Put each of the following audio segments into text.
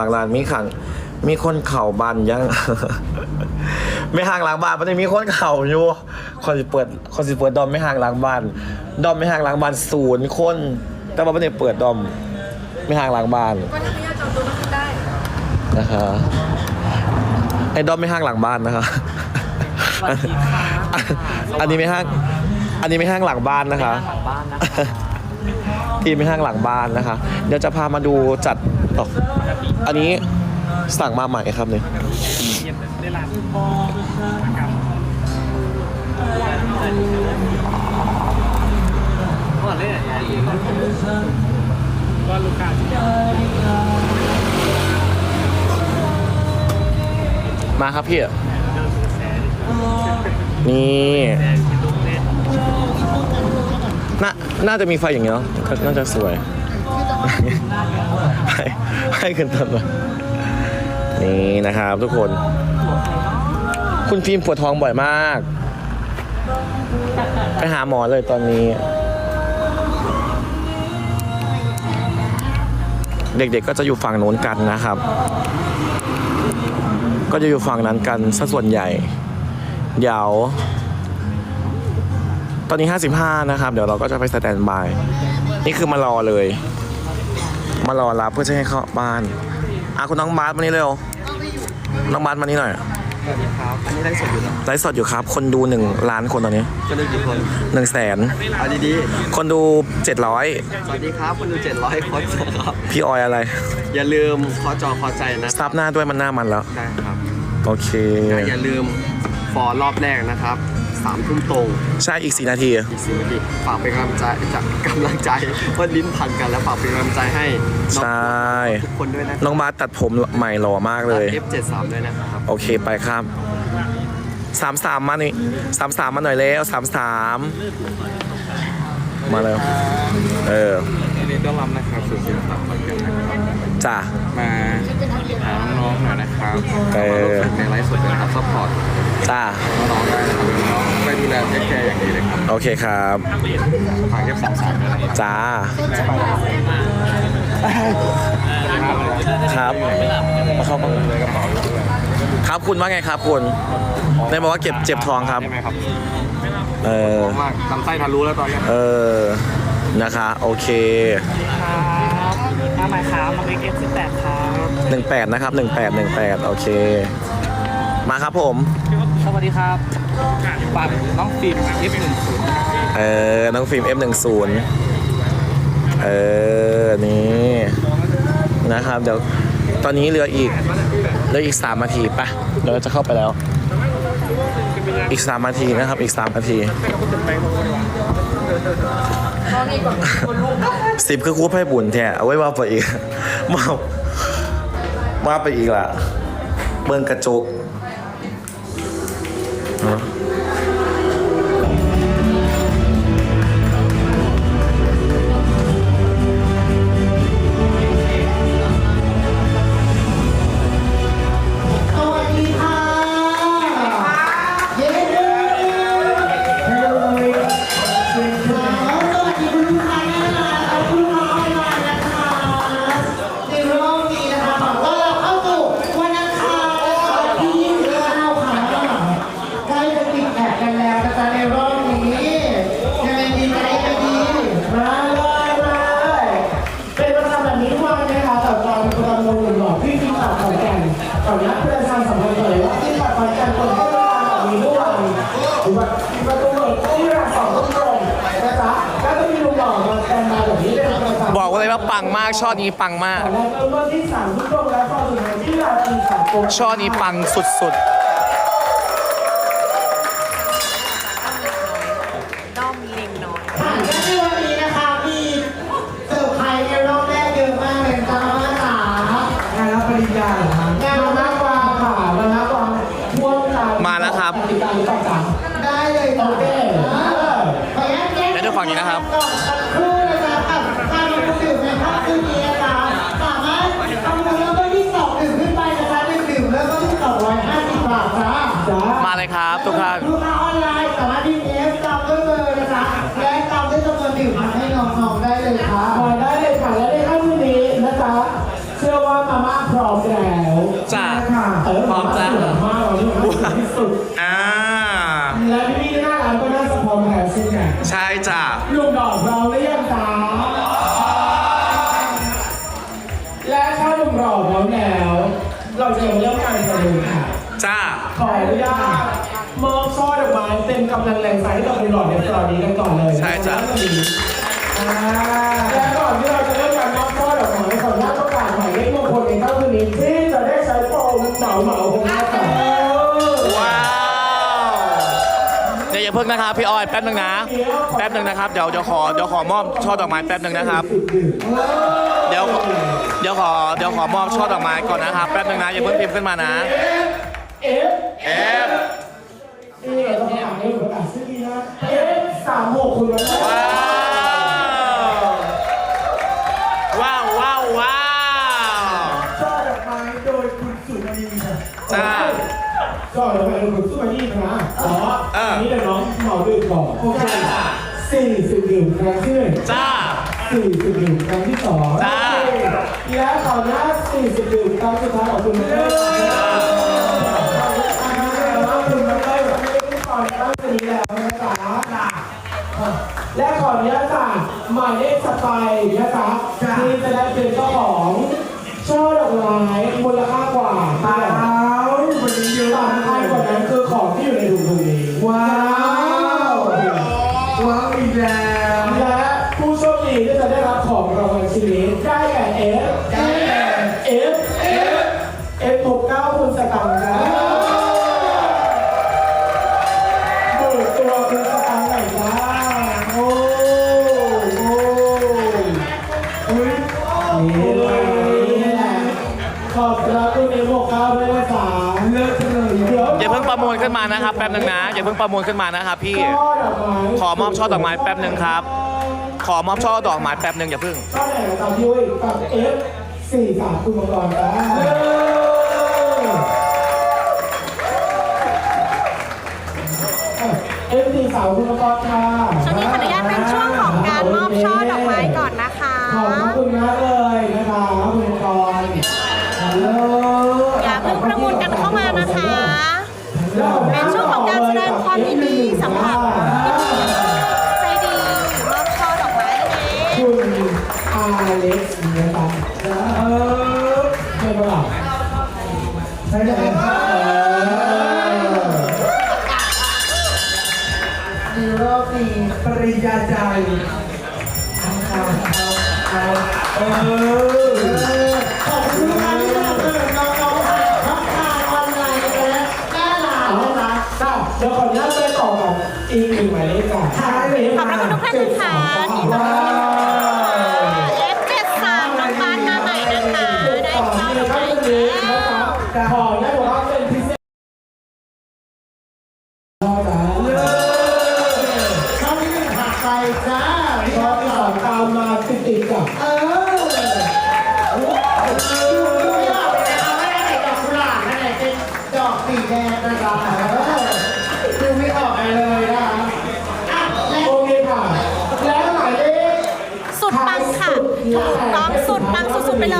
หลังร้านมีขังมีคนเข่าบานยังไม่ห่างหลังบ้านมันจะมีคนเข่าอยู่คนสิเปิดคนสิเปิดดอมไม่ห่างหลังบ้าน ดอมไม่ห่างหลังบ้านศูนย์คน แต่ว่าไม่ได้เปิดดอม ไม่ห่างหลังบ้านก็ถ้าไม่อยากจองตัวก็ขึ้นได้นะคะไอ้ดอมไม่ห้างหลังบ้านนะคะสวัสดีค่ะอันนี้ไม่ห้างอันนี้ไม่ห้างหลังบ้านนะคะหลังบ้านนะคะ ที่ไม่ห้างหลังบ้านนะคะ เดี๋ยวจะพามาดูจัดอออันนี้สั่งมาใหม่ครับเนี่ยได้ร้านก่อนเลยก็ลูกค้ามาครับพี่ นี่ น่าจะมีไฟอย่างเงี้ยน่าจะสวยให้ให้ขึ้นต้นมานี่นะครับทุกคน คุณฟิล์มปวดท้องบ่อยมาก ไปหาหมอเลยตอนนี้ เด็กๆก็จะอยู่ฝั่งโน้นกันนะครับ ก็จะอยู่ฝั่งนั้นกันซะส่วนใหญ่ เดี๋ยว ตอนนี้ 55 นะครับ เดี๋ยวเราก็จะไปสแตนบาย นี่คือมารอเลย มารอรับเพื่อจะให้เข้าบ้านอะคุณน้องบาสมานี่เร็ว น้องบาสมานี่หน่อยสวัสดีครับ อันนี้ได้สดอยู่นะไลฟ์สดอยู่ครับ คนดูหนึ่งล้านคนตอนนี้จะได้กี่คนหนึ่งแสนเอาดีคนดู 700 ๆสวัสดีครับคุณดู700คนครับ พี่ออยอะไรอย่าลืมขอจอขอใจนะซับหน้าด้วยมันหน้ามันแล้ว ได้ครับ โอเค อย่าลืมฟอรอบแรกนะครับ สามทุ่มตรงใช่อีก 4 นาทีอีกสิบนาทีฝากเป็นกำลังใจจะกำลังใจเพราะลิ้นพันกันแล้วฝากเป็นกำลังใจให้น้องใช่ทุกคนด้วยนะน้องบาสตัดผมใหม่หล่อมากเลย เอฟเจ็ดสามด้วยนะครับ โอเคไปครับสามสามมานี่สามสามมาหน่อยแล้วสามสามมาแล้วเออยินดีต้อนรับนะครับสู่ศิลปะขอนแก่นนะครับจ้ะมาหาน้องๆหน่อยนะครับเออ มาร่วมในไลฟ์สดด้วยนะครับซัพพอร์ต จ้าน้องๆได้นะครับน้องๆไปดูแลเทคแคร์อย่างดีเลยครับโอเคครับฝากเอฟสามสามด้วยนะครับจ้าครับมาเข้ามาครับคุณว่าไงครับคุณได้บอกว่าเก็บเจ็บทองครับใช่ไหมครับเออ มากลำไส้ทะลุแล้วตอนนี้เออ นะคะ โอเค ครับมาใหม่ครับมาเล็กเอฟสิบแปดครับ 18 นะครับ 18 18 โอเค มาครับผม สวัสดีครับบัตรน้องฟิล์มเอฟหนึ่งศูนย์เออ น้องฟิล์ม F10 เออ นี่นะครับ เดี๋ยว ตอนนี้เหลืออีกเหลืออีก3นาทีปะเดี๋ยวเราจะเข้าไปแล้ว อีก3นาทีนะครับ อีก3นาทีสิบคือคู่ไพ่บุญแท้เอาไว้ว่าไปอีกมาว่าไปอีกล่ะเบิ่งกระจก เน เลยว่าปังมากช่อนี้ปังมากช่อนี้ปังสุดด้ และถ้าลุงดอกพร้อมแล้ว เราจะเริ่มการประมูลค่ะ จ้า ขออนุญาตมอบช่อดอกไม้เต็มกำลังแรงใจให้กับลุงดอกในตอนนี้กันก่อนเลยใช่จ้ะ อ่าและก่อนที่เราจะเริ่มการมอบช่อดอกไม้ขออนุญาตประกาศหมายเลขมงคลในค่ำคืนนี้ที่จะได้ใช้โปรเหมาเหมาๆของเราค่ะว้าวเดี๋ยวอย่าเพิ่งนะครับพี่ออยแป๊บนึงนะ แป๊บนึงนะครับ เดี๋ยวเดี๋ยวขอเดี๋ยวขอมอบช่อดอกไม้แป๊บนึงนะครับเดี๋ยวเดี๋ยวขอเดี๋ยวขอมอบช่อดอกไม้ก่อนนะครับแป๊บนึงนะอย่าเพิ่งพิมพ์ขึ้นมานะเอฟเอฟเอ๊ะเราอ่านได้หรืออ่านชื่อดีนะเอ๊ะสามหกคุณแล้วนะว้าวว้าวว้าวว้าวช่อดอกไม้โดยคุณสุมาลีค่ะจ้าช่อดอกไม้โดยคุณสุมาลีนะอ๋อเอออันนี้เดี๋ยวน้องเหมาดื่มก่อนโอเคสี่สิบดื่มครั้งที่หนึ่งจ้าสี่สิบดื่มครั้งที่สองจ้า และขออนุญาตสี่สิบดื่มครั้งสุดท้ายของคุณเลยแม่และขออนุญาตค่ะหมายเลขสไปนะคะที่จะได้เป็นเจ้าของช่อดอกไม้มูลค่ากว่าตาววันนี้เยอะสำคัญกว่านั้นคือของที่อยู่ในถุงถุงนี้ว้าว ว้าวอีกแล้ว รางวัลชิ้นนี้ได้แก่เอฟได้แก่เอฟเอฟเอฟหกเก้าคุณสตังค์นะเปิดตัวคุณสตังค์หน่อยจ้าโอ้โอ้อุ้ยนี่เลยนี่แหละขอบคุณคุณเอฟหกเก้าด้วยนะจ๊ะเลิศเลยเดี๋ยวอย่าเพิ่งประมูลขึ้นมานะครับแป๊บหนึงนะอย่าเพิ่งประมูลขึ้นมานะครับพี่ช่อดอกไม้ ขอมอบช่อดอกไม้แป๊บหนึ่งครับ อมอบช่อดอกไม้แป๊บนึงอย่าเพิ่งช่อไหนนะครับพี่อุ้ยกับเอฟสี่สามคุณมังกรจ้าเอฟสี่สามคุณมังกรค่ะช่วงนี้ขออนุญาตเป็นช่วงของการมอบช่อดอกไม้ก่อนนะคะ ขอบคุณมากเลยนะคะคุณมังกรฮัลโหล ออนุญาตไปต่อกับอีกหนึ่งหมายเลขค่ะขอบพระคุณทุกท่านนะคะที่ต้อนรับ F73 ถูกต้องสุดปังสุดๆไปเล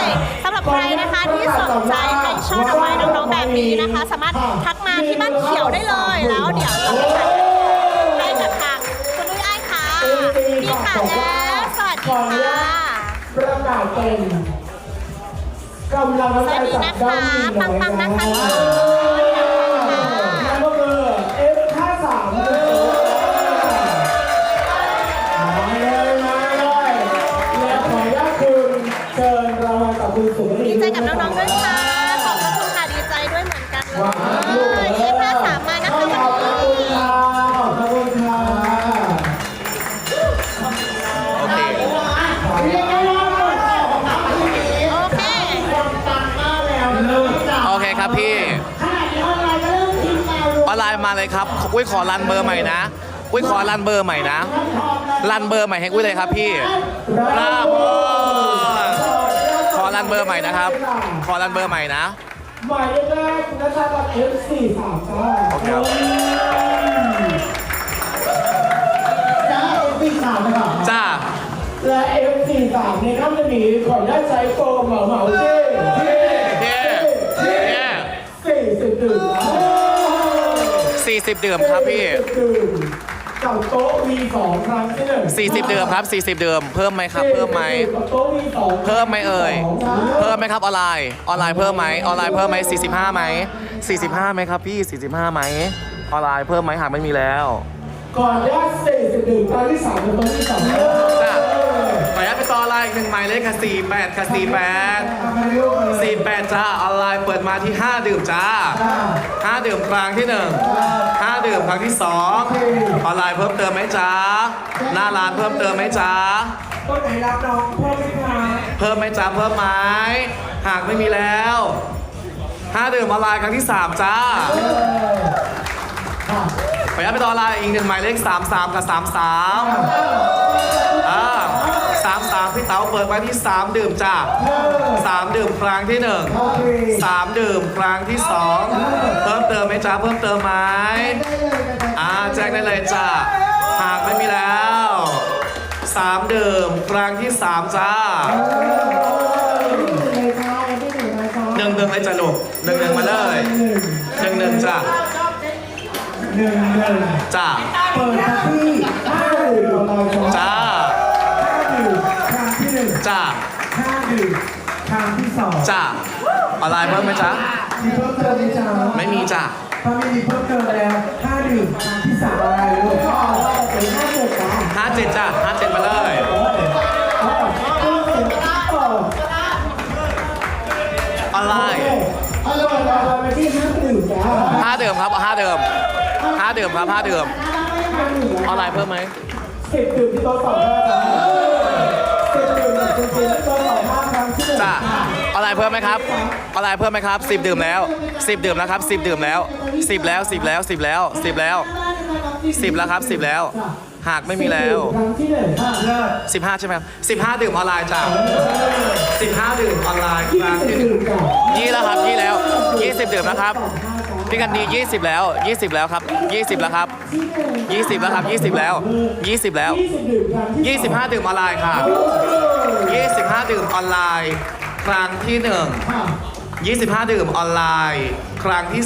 ยสำหรับใครนะคะที่สนใจให้ช่อดอกไม้น้องๆแบบนี้นะคะ สามารถทักมาที่บ้านเขียวได้เลย แล้วเดี๋ยวจะไปจัดให้กับทางคุณนุ้ยอ้ายค่ะนี่ค่ะแล้วสวัสดีค่ะประกาศเป็นกำลังสวัสดีนะคะปังๆนะคะ คครับพี่ขณะนี้ออนไลน์ก็เริ่มพิมพ์มาดูออนไลน์มาเลยครับอุ้ยขอรันเบอร์ใหม่นะอุ้ยขอรันเบอร์ใหม่นะรันเบอร์ใหม่ให้อุ้ยเลยครับพี่ครับขอรันเบอร์ใหม่นะครับ ขอรันเบอร์ใหม่นะหมายเลขแรกคุณนัชชากับ F4 สามจ้าโอเคครับจ้า F4 สามเลยเหรอจ้าและ F43 ในค่ำนี้ขออนุญาตใช้โฟมเหมาเหมาเท่ 40ดื่มครับพี่ดื่มกับโต๊ะ V2 ครั้งที่หนึ่ง40ดื่มครับ 40ดื่มเพิ่มไหมครับ เพิ่มไหมกับโต๊ะ V2 เพิ่มไหมเอ่ย เพิ่มไหมครับออนไลน์ ออนไลน์เพิ่มไหมออนไลน์เพิ่มไหม45ไหม45ไหมครับพี่ 45ไหมออนไลน์เพิ่มไหมหากไม่มีแล้ว ก่อนแยกสี่สิบดื่มครั้งที่สามกับโต๊ะที่ส องจ้ะขออนุญาตไลน์อีกหนึ่งหมายเลขค่ะ48 ค่ะ 48 48 จ้า ออนไลน์เปิดมาที่ 5 ดื่มจ้า 5 ดื่มครั้งที่ 1 5 ดื่มครั้งที่ 2 ออนไลน์เพิ่มเติมไหมจ้า หน้าร้านเพิ่มเติมไหมจ้าต้นไหนรับน้องเพิ่มไหมคะเพิ่มไหมจ้าเพิ่มไหมหากไม่มีแล้ว 5 ดื่มออนไลน์ครั้งที่ 3 จ้าค่ะขออนุญาไปต่อออนไลน์อีกหนึ่งหมายเลข 33 กับ 33อ่า 33พี่เต๋าเปิดมาที่3ดื่มจ้า3ดื่มครั้งที่1สามดื่มครั้งที่สองเพิ่มเติมไหมจ้าเพิ่มเติมไหมอ่าแจ้งได้เลยจ้าหากไม่มีแล้วสามดื่มครั้งที่สามจ้าเลยค่ะยังไม่ถึงนะคะหนึ่งหนึ่งเลยจ้าลูกหนึ่งหนึ่งมาเลยหนึ่งหนึ่งจ้าหนึ่งหนึ่งจ้าเปิดมาที่ห้าดื่มของเราสองจ้า จ้าห้าดื่มครั้งที่สองจ้าออนไลน์เพิ่มไหมจ้ามีเพิ่มเติมไหมจ๊ะไม่มีจ้าถ้าไม่มีเพิ่มเติมแล้วห้าดื่มครั้งที่สามอะไรลูกก็ว่าจะเป็นห้าเจ็ดจ้ะห้าเจ็ดจ้าห้าเจ็ดมาเลยอ๋อเพิ่มเติมเปิดออนไลน์อร่อยอร่อยไปที่ห้าดื่มจ้าห้าดื่มครับเอาห้าดื่มห้าดื่มครับห้าดื่มห้าดื่มออนไลน์เพิ่มไหมสิบดื่มที่โต๊ะสอง เพิ่มไหมครับออนไลน์เพิ่มไหมครับสิบดื่มแล้วสิบดื่มแล้วครับสิบดื่มแล้วสิบแล้วสิบแล้วสิบแล้วสิบแล้วสิบแล้วครับสิบแล้ว หากไม่มีแล้วสิบห้าใช่ไหมครับสิบห้าดื่มออนไลน์จ้าสิบห้าดื่มออนไลน์ครั้งที่หนึ่งยี่แล้วครับยี่แล้วยี่สิบดื่มแล้วครับพี่กันดียี่สิบแล้วยี่สิบแล้วครับยี่สิบแล้วครับยี่สิบแล้วครับยี่สิบแล้วยี่สิบแล้วยี่สิบดื่มยี่สิบห้าดื่มออนไลน์ค่ะยี่สิบห้าดื่มออนไลน์ ครั้งที่หนึ่งค่ะ25 ดื่มออนไลน์ ครั้งที่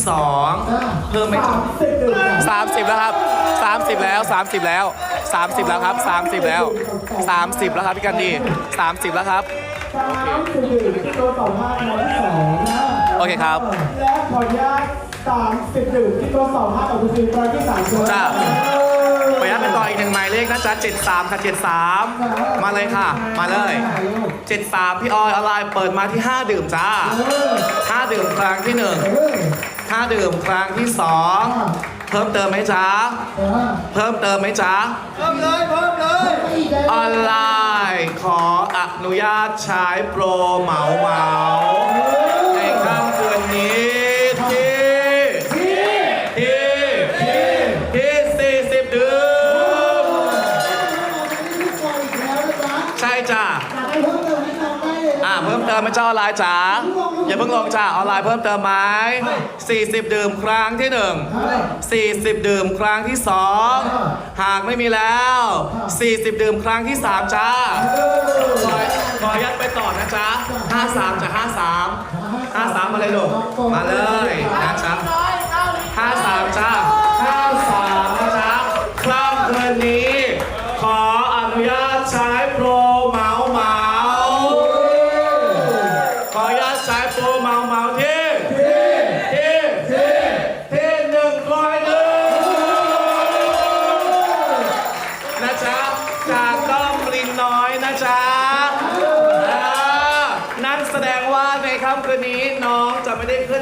2เพิ่มไหมสามสิบดื่มจ้ะ30 แล้วครับ 30 แล้ว 30 แล้ว 30 แล้วครับ 30 แล้ว 30 แล้วครับพี่กันดี 30 แล้วครับ สามสิบดื่มที่โต๊ะสองห้าครั้งที่สองนะโอเคครับและขออนุญาตสามสิบดื่มที่โต๊ะสองห้ากับคุณฟิล์มครั้งที่สามจ้ะจ้ะ ขนะจ๊ะ73 ค่ะ 73 มาเลยค่ะ มาเลย 73 พี่ออยออนไลน์เปิดมาที่ 5 ดื่มจ้า 5 ดื่มครั้งที่ 1 5 ดื่มครั้งที่ 2 เพิ่มเติมไหมจ๊ะ เพิ่มเติมไหมจ๊ะออนไลน์ขออนุญาตใช้โปรเหมาเหมา มเติมไหมจ้าออนไลน์จ้าอย่าเพิ่งลงจ้าออนไลน์เพิ่มเติมไหม40 ดื่มครั้งที่ 1 40 ดื่มครั้งที่ 2 หากไม่มีแล้ว 40 ดื่มครั้งที่ 3 จ้าขอขอยัดไปต่อนะจ๊ะ53จ้ะ53 53 มาเลยลูกมาเลยนะจ๊ะ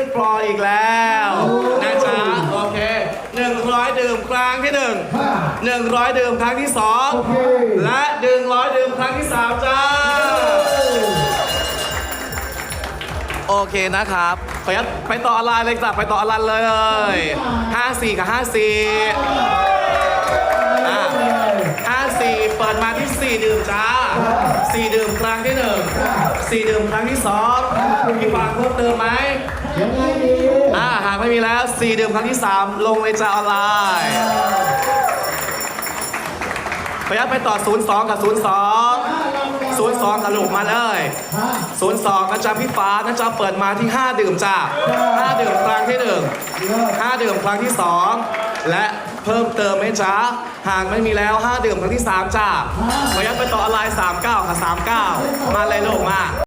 นกรออีกแล้วนะจ๊ะโอเคหนึ่งร้อยดื่มครั้งที่หนึ่งหนึ่งร้อยดื่มครั้งที่สองและหนึ่งร้อยดื่มครั้งที่สามจ้าโอเคนะครับ ขออนุญาตไปต่อออนไลน์เลยจ้ะไปต่อออนไลน์เลย54กับ54อ่า54เปิดมาที่4ดื่มจ้า4ดื่มครั้งที่1 4ดื่มครั้งที่2มีฝากเพิ่มเติมไหม ยังไงดีอ่าหากไม่มีแล้ว4ดื่มครั้งที่ 3 ลงเลยจ้าออนไลน์ขออนุญาตไปต่อ 02 กับ 02ศูนย์สองกับลูกมาเลยศูนย์สองนะจ๊ะพี่ฟ้านะจ๊ะเปิดมาที่ 5 ดื่มจ้าห้าดื่มครั้งที่หนึ่งห้าดื่มครั้งที่สองและเพิ่มเติมไหมจ๊ะหากไม่มีแล้ว 5 ดื่มครั้งที่ 3 จ้าขอยัดไปต่ออะไร39ค่ะ39 มาเลยลูกมา